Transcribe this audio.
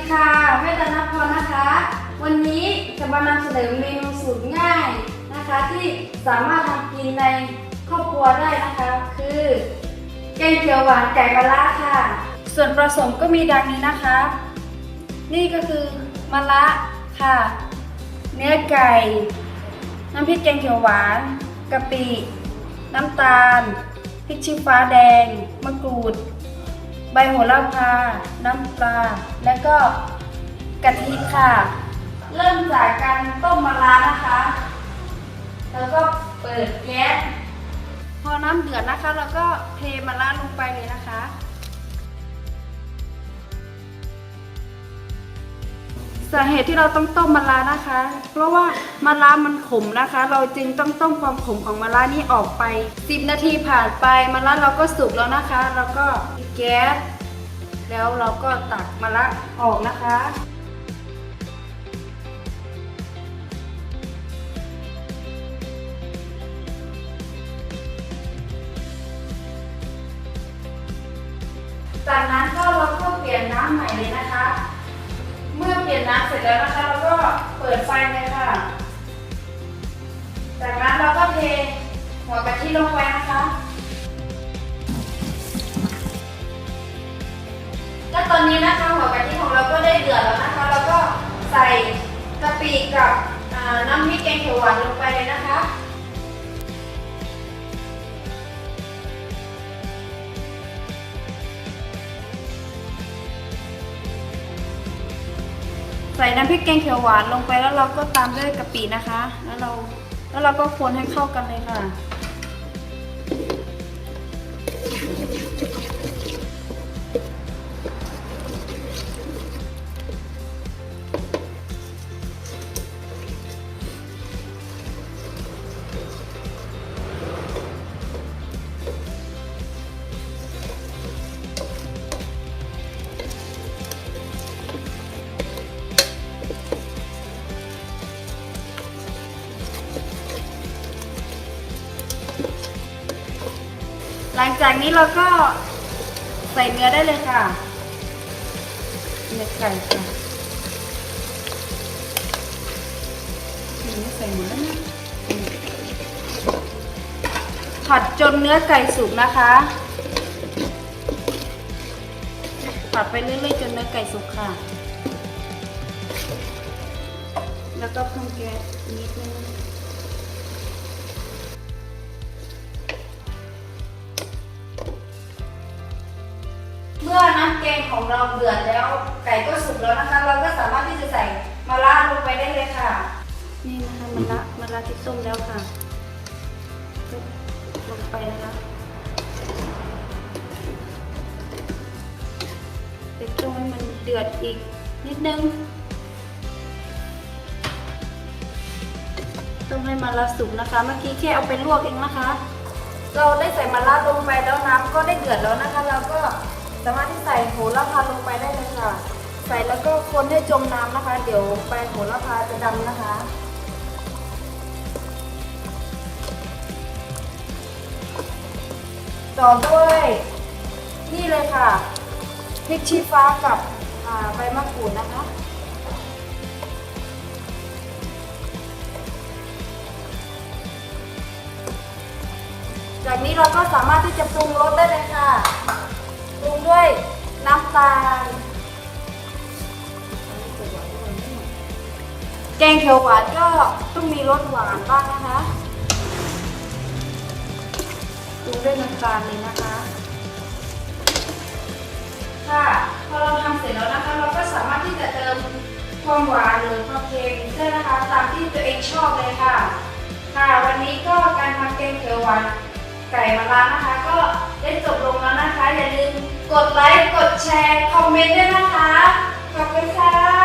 ีค่ะแม่ดานพรนะคะ วันนี้จะมานำเสนอเมนูสูตรง่ายนะคะ ที่สามารถทำกินในครอบครัวได้นะคะ คือแกงเขียวหวานไก่มปละค่ะ ส่วนผสมก็มีดังนี้นะคะ นี่ก็คือมะระค่ะ เนื้อไก่ น้ำพริกแกงเขียวหวานกะปิ น้ำตาล พริกชี้ฟ้าแดง มะกรูด ใบโหระพา น้ำปลา และก็กะทิค่ะ เริ่มจากการต้มมะระนะคะ แล้วก็เปิดแก๊สพอน้ำเดือดนะคะ เราก็เทมะระลงไปเลยนะคะ สาเหตุที่เราต้องต้มมะระนะคะ เพราะว่ามะระมันขมนะคะ เราจึงต้องต้มความขมของมะระนี้ออกไป 10 นาทีผ่านไปมะระเราก็สุกแล้วนะคะ แล้วก็ปิดแก๊สแล้วเราก็ตักมะระออกนะคะจากนั้น แล้วนะคะเราก็เปิดไฟเลยค่ะ จากนั้นเราก็เทหัวกะทิลงไปนะคะและตอนนี้นะคะหัวกะทิของเราก็ได้เดือดแล้วนะคะ เราก็ใส่กะปิกับน้ำพริกแกงเขียวหวานลงไปเลยนะคะ ใส่น้ำพริกแกงเขียวหวานลงไปแล้วเราก็ตามด้วยกะปินะคะ แล้วเราแล้วเราก็คนให้เข้ากันเลยค่ะ หลังจากนี้เราก็ใส่เนื้อได้เลยค่ะเนื้อไก่ค่ะใส่หมดแล้วนะผัดจนเนื้อไก่สุกนะคะผัดไปเรื่อยๆจนเนื้อไก่สุกค่ะ แล้วก็เพิ่มแก๊สนิดนึง แกงของเราเดือดแล้ว ไก่ก็สุกแล้วนะคะ เราก็สามารถที่จะใส่มะระลงไปได้เลยค่ะ นี่นะคะมะระมะระที่ต้มแล้วค่ะลงไปนะคะไปต้มให้มันเดือดอีกนิดนึงต้มให้มะระสุกนะคะ เมื่อกี้แค่เอาไปลวกเองนะคะ เราได้ใส่มะระลงไปแล้วน้ำก็ได้เดือดแล้วนะคะ เราก็ สามารถที่ใส่โหระพาลงไปได้เลยค่ะ ใส่แล้วก็คนให้จมน้ำนะคะ เดี๋ยวใบโหระพาจะดำนะคะ ต่อด้วยนี่เลยค่ะพริกชี้ฟ้ากับใบมะกรูดนะคะจากนี้เราก็สามารถที่จะปรุงรสได้เลยค่ะ ปรุงด้วยน้ำตาล แกงเขียวหวานก็ต้องมีรสหวานบ้างนะคะปรุงด้วยน้ำตาลเลยนะคะ ค่ะพอเราทำเสร็จแล้วนะคะ เราก็สามารถที่จะเติมความหวานหรือความเค็มได้นะคะตามที่ตัวเองชอบเลยค่ะ ค่ะวันนี้ก็การทำแกงเขียวหวานไก่มะระนะคะ ก็ได้จบ กดไลค์ กดแชร์ คอมเมนต์ด้วยนะคะ ขอบคุณค่ะ